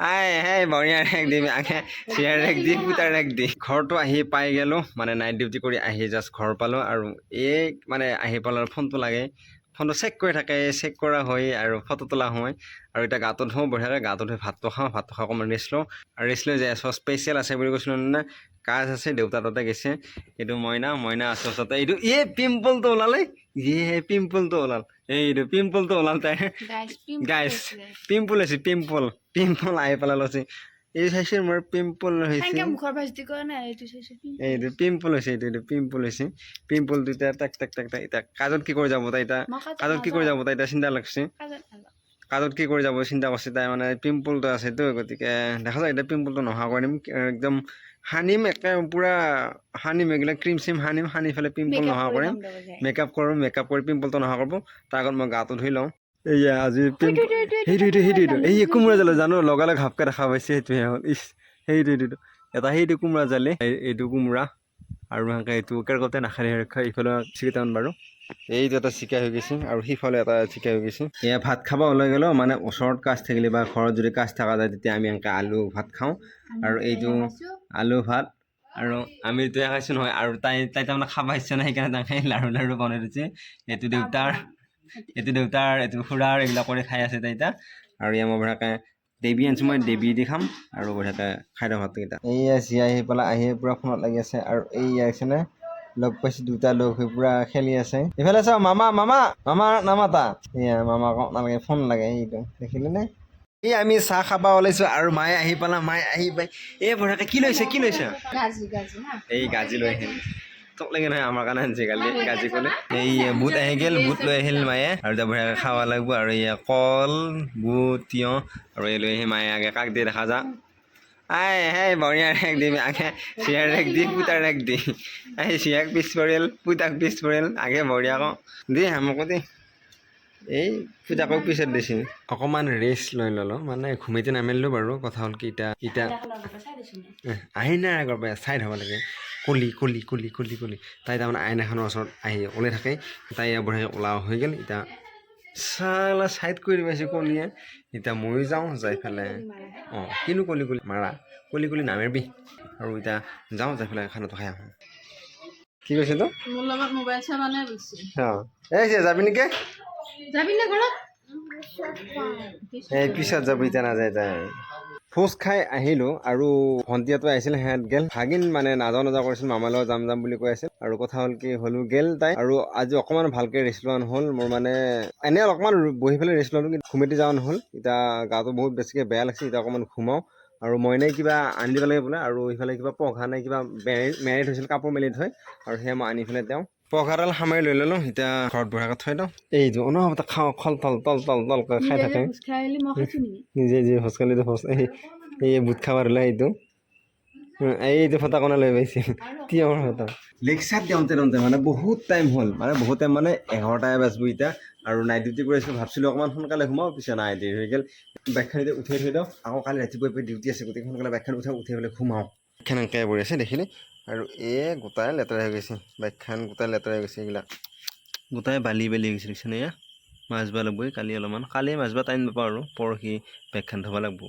I হে বঢ়িয়া ৰেক দিম আগে ৰেক দি ৰেক দি ঘৰটো আহি পাই গ'লোঁ মানে নাইট ডিউটি কৰি আহি জাষ্ট ঘৰ পালোঁ আৰু এই মানে আহি পালোঁ আৰু ফোনটো লাগে। ফোনটো চেক কৰি থাকে চেক কৰা হয় আৰু ফটো তোলা হয়। আৰু এতিয়া গাটো ধুওঁ বঢ়িয়াকৈ গাটো ধুই ভাতটো খাওঁ ভাতটো খাই অকণমান ৰেষ্ট লওঁ। আৰু ৰেষ্ট লৈ যায় আছোঁ স্পেচিয়েল আছে বুলি কৈছিলোঁ না কাজ আছে দেউতা তাতে গৈছে। এইটো মইনা মইনা আছোঁ ওচৰতে। এইটো এই পিম্পলটো ওলালে। ইয়ে পিম্পলটো ওলাল। এইটো পিম্পলটো ওলাল তাই। Guys, পিম্পল হৈছে পিম্পল পিম্পল আহি পেলাই লৈছে। এই চাইছে মোৰ পিম্পল এইটো চাইছে এইটো পিম্পল হৈছে এইটো এইটো পিম্পল হৈছে। পিম্পলটো এতিয়া টাক টাক টাক টাক এতিয়া কাজত কি কৰি যাব তাই মই কাজত কি কৰি যাব তাই এতিয়া? চিন্তা লাগছে। কাজত কি কৰি যাব? চিন্তা কৰিছে তাই মানে পিম্পলটো আছেতো গতিকে দেখা যায় এতিয়া পিম্পলটো নোহোৱা কৰি দিম। একদম সানিম একে পূৰা সানিম এইবিলাক ক্ৰীম চিম সানিম সানি পেলাই পিম্পল নোহোৱা কৰি কৰিম। মেকআপ কৰোঁ মেকআপ কৰি পিম্পলটো নোহোৱা কৰিব। তাৰ আগত মই গাটো ধুই লওঁ। এয়া আজি সেইটো সেইটো এই কোমোৰা জালে জানো লগালে ঘাপকে দেখা পাইছে সেইটোহে হ'ল ইচ সেইটো সেইটো এটা সেইটো কোমোৰা জালে এই- এইটো কোমোৰা। আৰু সেনেকৈ এইটো কেৰকতে নাখালে ৰক্ষা ইফালে চিকেটামান বাৰু। এইটো এটা চিকা হৈ গৈছে আৰু সিফালে এটা চিকা হৈ গৈছে। এয়া ভাত খাব ওলাই গ'লেও মানে ওচৰত কাজ থাকিলে বা ঘৰত যদি কাজ থকা যায় তেতিয়া আমি এনেকৈ আলু ভাত খাওঁ। আৰু এইটো আলু ভাত আৰু আমি এতিয়া খাইছোঁ নহয় আৰু তাই তাই তাৰমানে খাব ইচ্ছা নাই সেইকাৰণে তাই লাৰু লাৰু বনাই দিছে। এইটো দেউতাৰ এইটো দেউতাৰ এইটো খুৰাৰ এইবিলাক কৰি খাই আছে তাই এতিয়া। আৰু ইয়াৰ মই বঢ়িয়াকৈ দেৱী আনিছোঁ মই দেৱী দি খাম আৰু বঢ়িয়াকৈ খাই দিওঁ ভাতকেইটা এইয়া চিয়া আহি পেলাই আহি পূৰা ফোনত লাগি আছে আৰু এইয়া আছেনে লগ পাইছোঁ দুটা লগ হৈ পূৰা খেলি আছে। ইফালে চাওঁ মামা মামা মামা নামাতা। এয়া মামাক নালাগে ফোন লাগে সেইটো দেখিলে নে? এই আমি চাহ খাব ওলাইছোঁ আৰু মায়ে আহি পালা মায়ে আহি পাই এই বঢ়িয়াকৈ কি লৈছে কি লৈছে? গাজি গাজি না? এই গাজি লৈ আহিল তোক লাগে নহয় আমাৰ কাৰণে আনিছে গালি গাজি ক'লে এই বুট আহি গ'ল বুট লৈ আহিল মায়ে। আৰু এতিয়া বঢ়িয়াকৈ খাব লাগিব। আৰু এয়া কল বুট তিয়ঁহ আৰু এই লৈ আহি মায়ে আগে কাক দিয়ে দেখা যা। আই হে বঢ়িয়া ৰেক দিম আগে চিয়াৰ ৰেক দি পুতাৰ ৰেক দি। আহি চিয়াক পিছ পৰিল পুতাক পিছ পৰিল আগে বঢ়িয়াকৈ দি আমাকো দি। এই পূজাকক পিছত দিছিল অকণমান ৰেষ্ট লৈ ল'লোঁ মানে ঘুমিতে নামিলোঁ বাৰু। কথা হ'ল কি এতিয়া এতিয়া এহ, আইনাৰ আগৰ পৰা চাই থ'ব লাগে। কলি কলি কলি কলি কলি। তাই তাৰমানে আইনাখনৰ ওচৰত আহি ওলাই থাকে। তাই বঢ়িয়াকৈ ওলাও হৈ গ'ল। এতিয়া চালা চাইড কৰি পাইছোঁ কলিয়ে এতিয়া ময়ো যাওঁ যাই পেলাই। অঁ কিনো কলি কলি? মাৰা কলি কলি নামেৰবি। আৰু এতিয়া যাওঁ যাই পেলাই খানাটো খাই আহোঁ। কি কৈছে তো অঁ। এই যাবি নেকি? যাবি না ঘৰত? এই পিছত যাবি এতিয়া নাযায় তাই। ভোজ খাই আহিলোঁ আৰু ভণ্টিহঁতো আহিছিল সিহঁত গেল। ভাগিন মানে নাযাওঁ নাযাওঁ কৰিছিল, মামাৰ লগত যাম যাম বুলি কৈ আছিল। আৰু কথা হ'ল কি, হ'লো গেল তাই। আৰু আজি অকণমান ভালকৈ ৰেষ্ট লোৱা নহ'ল। মোৰ মানে এনেই অলপমান বহি পেলাই ৰেষ্ট ল'লোঁ, কিন্তু ঘুমেটি যোৱা নহ'ল। এতিয়া গাটো বহুত বেছিকৈ বেয়া লাগিছে, এতিয়া অকণমান ঘুমাওঁ। আৰু মইনাই কিবা আনি দিব লাগে বোলে, আৰু ইফালে কিবা পঘা নাই কিবা মেৰি মেৰি থৈছিল কাপোৰ মেলি থৈ। আৰু সেয়া মই আনি পেলাই তেওঁ পঘাডাল সামৰি লৈ ল'লোঁ এতিয়া ঘৰত বঢ়াকৈ থৈ দিওঁ এইটো অনবৰতে খাওঁ খল তল তল তল তলকৈ খাই থাকে। নিজে যি খোজকাঢ়িটো খোজ এই এই বুট খাব দিলে এইটো এইটো ফটাকনা লৈ পাইছে তিয়ঁহৰ ফটা? লেকচাৰ দিওঁতে দিওঁতে মানে বহুত টাইম হ'ল। মানে বহুত টাইম মানে এঘাৰটাই বাজিব এতিয়া আৰু নাইট ডিউটি কৰি আছিলোঁ ভাবছিলোঁ অকণমান সোনকালে সোমাওঁ পিছে নাই দেৰি হৈ গ'ল। বাইকখন এতিয়া উঠাই থৈ দিওঁ। আকৌ কালি ৰাতিপুৱা পুৱাই ডিউটি আছে গতিকে সোনকালে বাইকখন উঠাই উঠাই পেলাই সোমাওঁ। এনেকৈ পৰি আছে দেখিলে? আৰু এই গোটাই লেতেৰা হৈ গৈছে বাইকখন গোটাই লেতেৰা হৈ গৈছে এইবিলাক গোটাই বালি বালি হৈ গৈছে, দেখিছেনে এয়া মাছ বা ল'বই কালি অলপমান। কালি মাছ বা টাইম নাপাওঁ আৰু পৰহি বাইকখন থ'ব লাগিব।